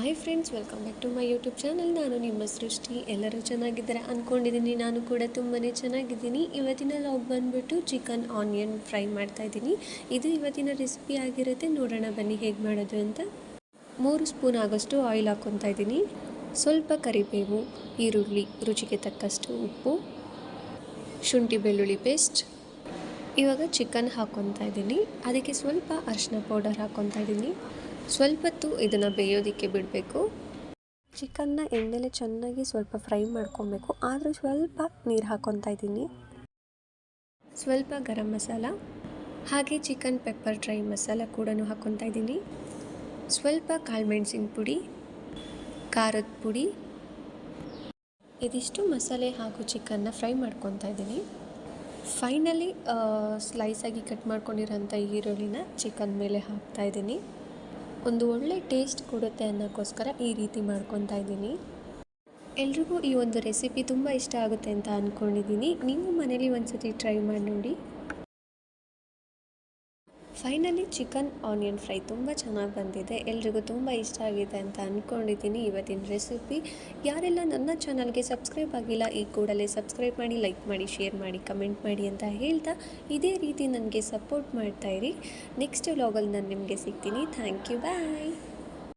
Hi friends welcome back to my YouTube channel ನಾನು ನಿಮ್ಮ ಸೃಷ್ಟಿ. ಎಲ್ಲರೂ ಚೆನ್ನಾಗಿದ್ದಾರೆ ಅಂದ್ಕೊಂಡಿದ್ದೀನಿ ನಾನು ಕೂಡ ತುಂಬಾ ಚೆನ್ನಾಗಿದ್ದೀನಿ. ಇವತ್ತಿನ ಲಾಗ್ ಬಂದುಬಿಟ್ಟು ಚಿಕನ್ ಆನಿಯನ್ ಫ್ರೈ ಮಾಡ್ತಾ ಇದ್ದೀನಿ. ಇದು ಇವತ್ತಿನ ರೆಸಿಪಿ ಆಗಿರುತ್ತೆ. ನೋಡೋಣ, ಬನ್ನಿ ಹೇಗೆ ಮಾಡೋದು ಅಂತ. ಮೂರು ಸ್ಪೂನ್ ಆಗೋಷ್ಟು ಆಯಿಲ್ ಹಾಕ್ಕೊತಾ ಇದ್ದೀನಿ. ಸ್ವಲ್ಪ ಕರಿಬೇವು, ಈರುಳ್ಳಿ, ರುಚಿಗೆ ತಕ್ಕಷ್ಟು ಉಪ್ಪು, ಶುಂಠಿ ಬೆಳ್ಳುಳ್ಳಿ ಪೇಸ್ಟ್ ಇವಾಗ ಚಿಕನ್ ಹಾಕ್ಕೊತಾ ಇದ್ದೀನಿ. ಅದಕ್ಕೆ ಸ್ವಲ್ಪ ಅರಿಶಿನ ಪೌಡರ್ ಹಾಕ್ಕೊತಾ ಇದ್ದೀನಿ. ಸ್ವಲ್ಪ ಹೊತ್ತು ಇದನ್ನು ಬೇಯೋದಕ್ಕೆ ಬಿಡಬೇಕು. ಚಿಕನ್ನ ಎಣ್ಣೆಲೆ ಚೆನ್ನಾಗಿ ಸ್ವಲ್ಪ ಫ್ರೈ ಮಾಡ್ಕೊಬೇಕು. ಆದರೂ ಸ್ವಲ್ಪ ನೀರು ಹಾಕ್ಕೊತಾ ಇದ್ದೀನಿ. ಸ್ವಲ್ಪ ಗರಂ ಮಸಾಲ ಹಾಗೆ ಚಿಕನ್ ಪೆಪ್ಪರ್ ಡ್ರೈ ಮಸಾಲ ಕೂಡ ಹಾಕ್ಕೊತಾ ಇದ್ದೀನಿ. ಸ್ವಲ್ಪ ಕಾಳುಮೆಣಸಿನ ಪುಡಿ ಖಾರದ ಪುಡಿ. ಇದಿಷ್ಟು ಮಸಾಲೆ ಹಾಗೂ ಚಿಕನ್ನ ಫ್ರೈ ಮಾಡ್ಕೊತಾ ಇದ್ದೀನಿ. ಫೈನಲಿ ಸ್ಲೈಸಾಗಿ ಕಟ್ ಮಾಡ್ಕೊಂಡಿರೋಂಥ ಈರುಳ್ಳಿನ ಚಿಕನ್ ಮೇಲೆ ಹಾಕ್ತಾ ಇದ್ದೀನಿ. ಒಂದು ಒಳ್ಳೆ ಟೇಸ್ಟ್ ಕೊಡುತ್ತೆ ಅನ್ನೋಕ್ಕೋಸ್ಕರ ಈ ರೀತಿ ಮಾಡ್ಕೊತಾ ಇದ್ದೀನಿ. ಎಲ್ರಿಗೂ ಈ ಒಂದು ರೆಸಿಪಿ ತುಂಬ ಇಷ್ಟ ಆಗುತ್ತೆ ಅಂತ ಅಂದ್ಕೊಂಡಿದ್ದೀನಿ ನೀವು ಮನೇಲಿ ಒಂದು ಸತಿ ಟ್ರೈ ಮಾಡಿ ನೋಡಿ. ಫೈನಲಿ ಚಿಕನ್ ಆನಿಯನ್ ಫ್ರೈ ತುಂಬ ಚೆನ್ನಾಗಿ ಬಂದಿದೆ. ಎಲ್ರಿಗೂ ತುಂಬ ಇಷ್ಟ ಆಗಿದೆ ಅಂತ ಅಂದ್ಕೊಂಡಿದ್ದೀನಿ ಇವತ್ತಿನ ರೆಸಿಪಿ. ಯಾರೆಲ್ಲ ನನ್ನ ಚಾನಲ್ಗೆ ಸಬ್ಸ್ಕ್ರೈಬ್ ಆಗಿಲ್ಲ, ಈ ಕೂಡಲೇ ಸಬ್ಸ್ಕ್ರೈಬ್ ಮಾಡಿ, ಲೈಕ್ ಮಾಡಿ, ಶೇರ್ ಮಾಡಿ, ಕಮೆಂಟ್ ಮಾಡಿ ಅಂತ ಹೇಳ್ತಾ ಇದೇ ರೀತಿ ನನಗೆ ಸಪೋರ್ಟ್ ಮಾಡ್ತಾಯಿರಿ ನೆಕ್ಸ್ಟ್ ವ್ಲಾಗಲ್ಲಿ ನಾನು ನಿಮಗೆ ಸಿಗ್ತೀನಿ. Thank you. ಬಾಯ್.